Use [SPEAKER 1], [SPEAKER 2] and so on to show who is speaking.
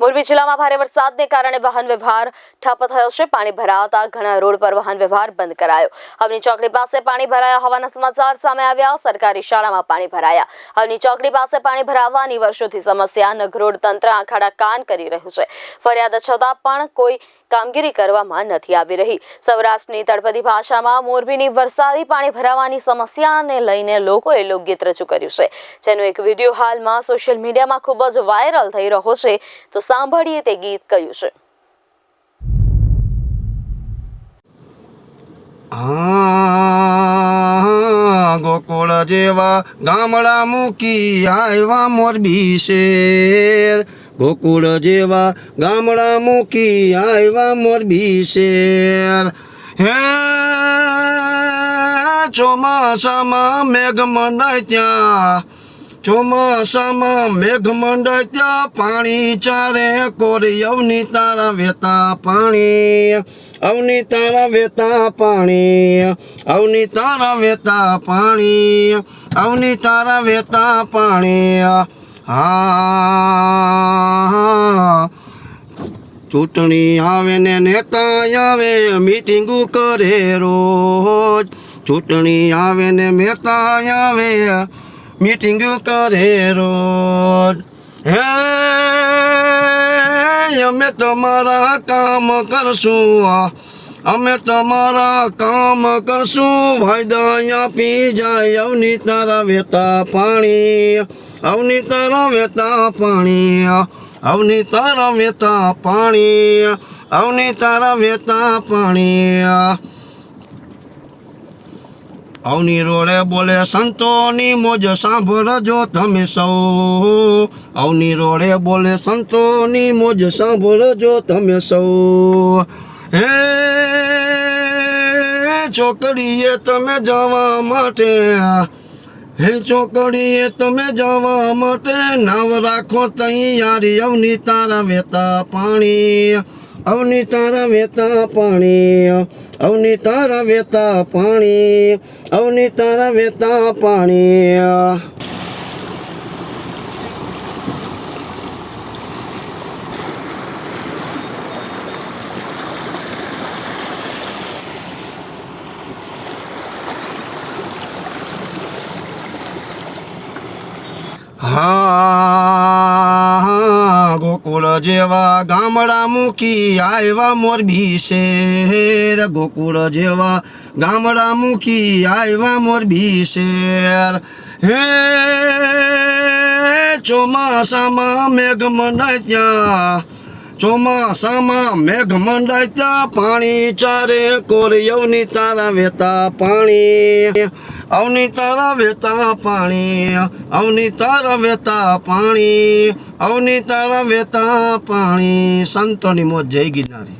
[SPEAKER 1] મોરબી જિલ્લામાં ભારે વરસાદને કારણે વાહન વ્યવહાર ઠપ થયો છે. પાણી ભરાતા ઘણા રોડ પર વાહન વ્યવહાર બંધ કરાયો. હવની ચોકડી પાસે પાણી ભરાયા હોવાના સમાચાર સામે આવ્યા. સરકારી શાળામાં પાણી ભરાયા. હવની ચોકડી પાસે પાણી ભરાવાની વર્ષોથી સમસ્યા. નગરોડ તંત્ર આખાડા કાન કરી રહ્યું છે. ફરિયાદ છતાં પણ કોઈ કામગીરી કરવામાં નથી આવી રહી. સૌરાષ્ટ્રની તળપદી ભાષામાં મોરબીની વરસાદી પાણી ભરાવાની સમસ્યાને લઈને લોકોએ લોકગીત રજૂ કર્યું છે. જેનો એક વીડિયો હાલમાં સોશિયલ મીડિયામાં ખૂબ જ વાયરલ થઈ રહ્યો છે. તો સાંભળીએ તે ગીત કયું છે.
[SPEAKER 2] ગોકુળ જેવા ગામડા મૂકી આવ્યા મોરબી શેર ગોકુળ જેવા ગામડા મૂકી આવ્યા મોરબી શેર હે, ચોમાસામાં મેઘ મનાય ત્યાં. ચોમાસામાં મેઘ મંડાય ત્યાં પાણી ચારે કોરી અવની તારા વેતા પાણી અવની તારા વેતા પાણી અવની તારા વેતા પાણી અવની તારા વેતા પાણી. હા. ચૂંટણી આવે ને નેતા આવે, મીટિંગો કરે રોજ. ચૂંટણી આવે ને મહેતા આવે મીટિંગ કરે રોજ. હે, અમે તમારા કામ કરશું અમે તમારા કામ કરશું વાયદા આપી જાય અવની તારા વેતા પાણી. અવની તારા વેતા પાણી અવની તારા વેતા પાણી અવની તારા વેતા પાણી અવની રોડે બોલે, સંતોની મોજ સાંભળજો તમે સૌ. અવની રોડે બોલે, સંતોની મોજ સાંભળજો તમે સૌ. હે છોકરીએ, તમે જવા માટે હે ચોકડીએ તમે જવા માટે નાવ રાખો તૈયારી. અવની તારા વેતા પાણી, અવની તારા વેતા પાણી, અવની તારા વેતા પાણી, અવની તારા વેતા પાણી. હા, ગોકુળ જેવા ગામડા મૂકી આવ્યા મોરબી શેર ગોકુળ જેવા ગામડા મૂકી આવ્યા મોરબી શેર હે, ચોમાસામાં મેઘ મંડાય ત્યાં ચોમાસામાં મેઘ મંડાય ત્યાં પાણી ચારે કોરિયવની તારા વેતા પાણી. અવની તારા વેતા પાણી, અવની તારા વેતા પાણી, અવની તારા વેતા પાણી, સંતોની મોત જય ગિરનારી